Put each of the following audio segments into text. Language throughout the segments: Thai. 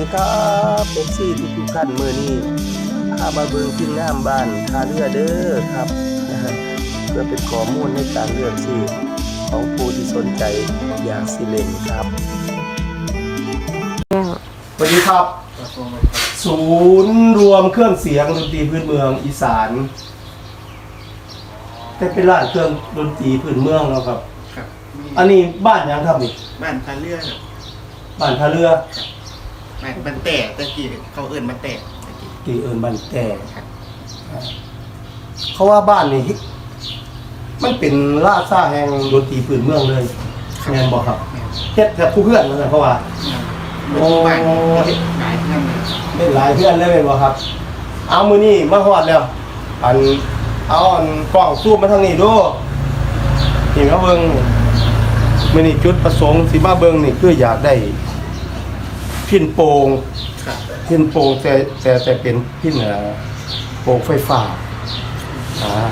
สวัสดีครับเอฟซีทุกทุกๆท่านมือนี้ข้ามาเบิงพินงามบ้านคาเรือเด้อครับนะฮะเพื่อเป็นข้อมูลในการเลือกซื้อของผู้ที่สนใจอยากสิเล่นครับสวัสดีครับ ศูนย์รวมเครื่องเสียงดนตรีพื้นเมืองอีสาน แต่เป็นร้านเครื่องดนตรีพื้นเมืองเนาะครับครับมีอันนี้บ้านหยังครับนี่บ้านพาเรือครับบ้านท่าเรือ บ้านมันแต่ตะกี้เขาเอื่นมันแต่ตะกี้ที่เอิญบ้านแต่ครับเขาว่าบ้านนี่มันเป็นล่าซ่าแห่งดนตรีพื้นเมืองเลยแม่นบอกครับแม่นเฮ็ดแทบผู้เพื่อนเลยเพราะว่า โอ้ บ้านเฮ็ดหลายนั่นเลยได้หลายเพื่อนเลยเป็นบ่ครับ เอามือนี่มาฮอดแล้ว อันเอาอันกล้องซูมมาทางนี้ดูนี่มาเบิ่งมือนี่จุดประสงค์สิมาเบิ่งนี่คืออยากได้ พินโป่งครับพินโป่งแต่แต่แต่เป็นพินเอ่อโป่งไฟฟ้าอ่า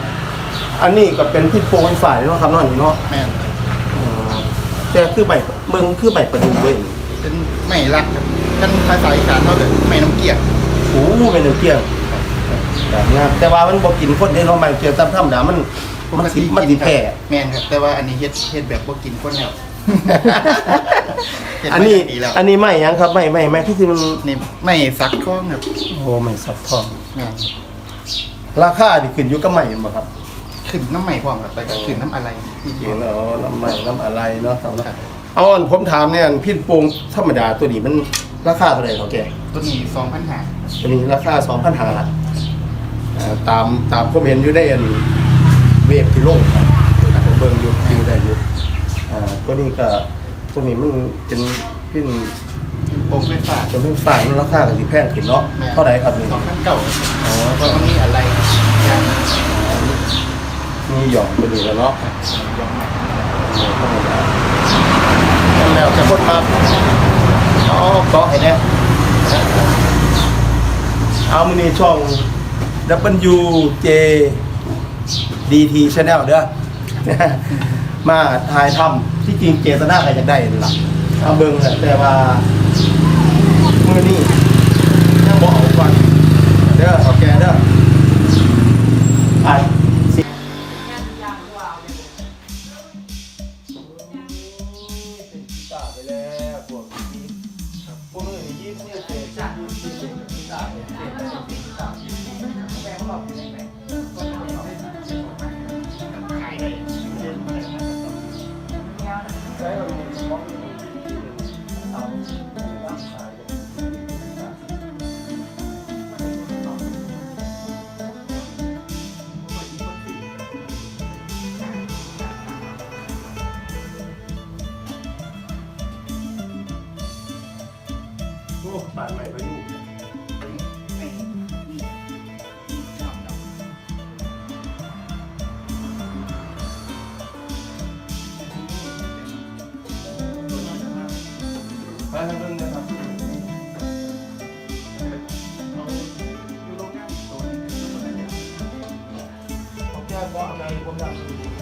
อันนี้ก็เป็นพินโป่งไฟฟ้าเนาะครับเนาะนี่เนาะแม่นอืมแต่คือใบเบิ่งคือใบประดู่เว้ยเป็นไม่รักครับท่านภาษาอีสานเขาเลยไม่น้ำเกลียดโอ้เป็นเกี่ยงแบบนี้แต่ว่ามันบ่กินคนได้เนาะมันเกี่ยวตามธรรมดามันมันสิมันสิแพ้แม่นครับ แต่ว่าอันนี้เฮ็ดเฮ็ดแบบบ่กินคนแล้ว เฮ็ดอันมานี้ดีแล้วอันนี้ไม่หยังครับไม่ไม่ไม่ที่ที่มันนี่ไม่ซักท้องครับโอ้ไม่ซับทองแม่นราคาที่ขึ้นอยู่กับไม่บ่ครับขึ้นน้ำใหม่พร้อมครับแต่ก็ขึ้นน้ำอะไรที่เห็เดียวนแล้วน้ำไม่น้ำอะไรเนาะครับครับเอาอันผมถามเนี่ยอันพินโป่งธรรมดาตัวนี้มันราคาเท่าไหร่เท่าแกตัวนี้สองพันหาตัวนี้ราคา2,500อ่าตามตามผมเห็นอยู่ในอันเวฟที่ลงครับผมเบิ่งอยู่อยู่ได้อยู่ อ่าตัวนี้ก็ตัวนี้มันเป็นพินโป่งไฟฟ้าจนเพิ่งฝากราคาก็สิแพงขึ้นเนาะเท่าไหร่ครับนี่สองพันเก่าอ๋อเพราะว่ามีอะไรอย่างมีหย่อนไปดูแล้วเนาะยอมไหมแล้วจะพ่นมาอ๋อเกาะไอ้เนี่ยเอามือนี่ช่อง WJ DT Channel เด้อ มาถ่ายทำที่จริงเจตนาใครจะได้หล่ะเอาเบิ่งแหละแต่ว่ามือนี่ยังบอกเอาก่อนเด้อเอาแกเด้ออะสิเป็นกีตาร์ไปแล้วพวกนี้ครับพวกนี้ยี่สิบเจ็ดานใหม่ไปอยู่ไม่นี่ชอบดอกไปให้เบิ่งนะครับเอาอยู่โรงงานตัวนี้ตัวนี้เขาแก้เบาะในผมอยากดู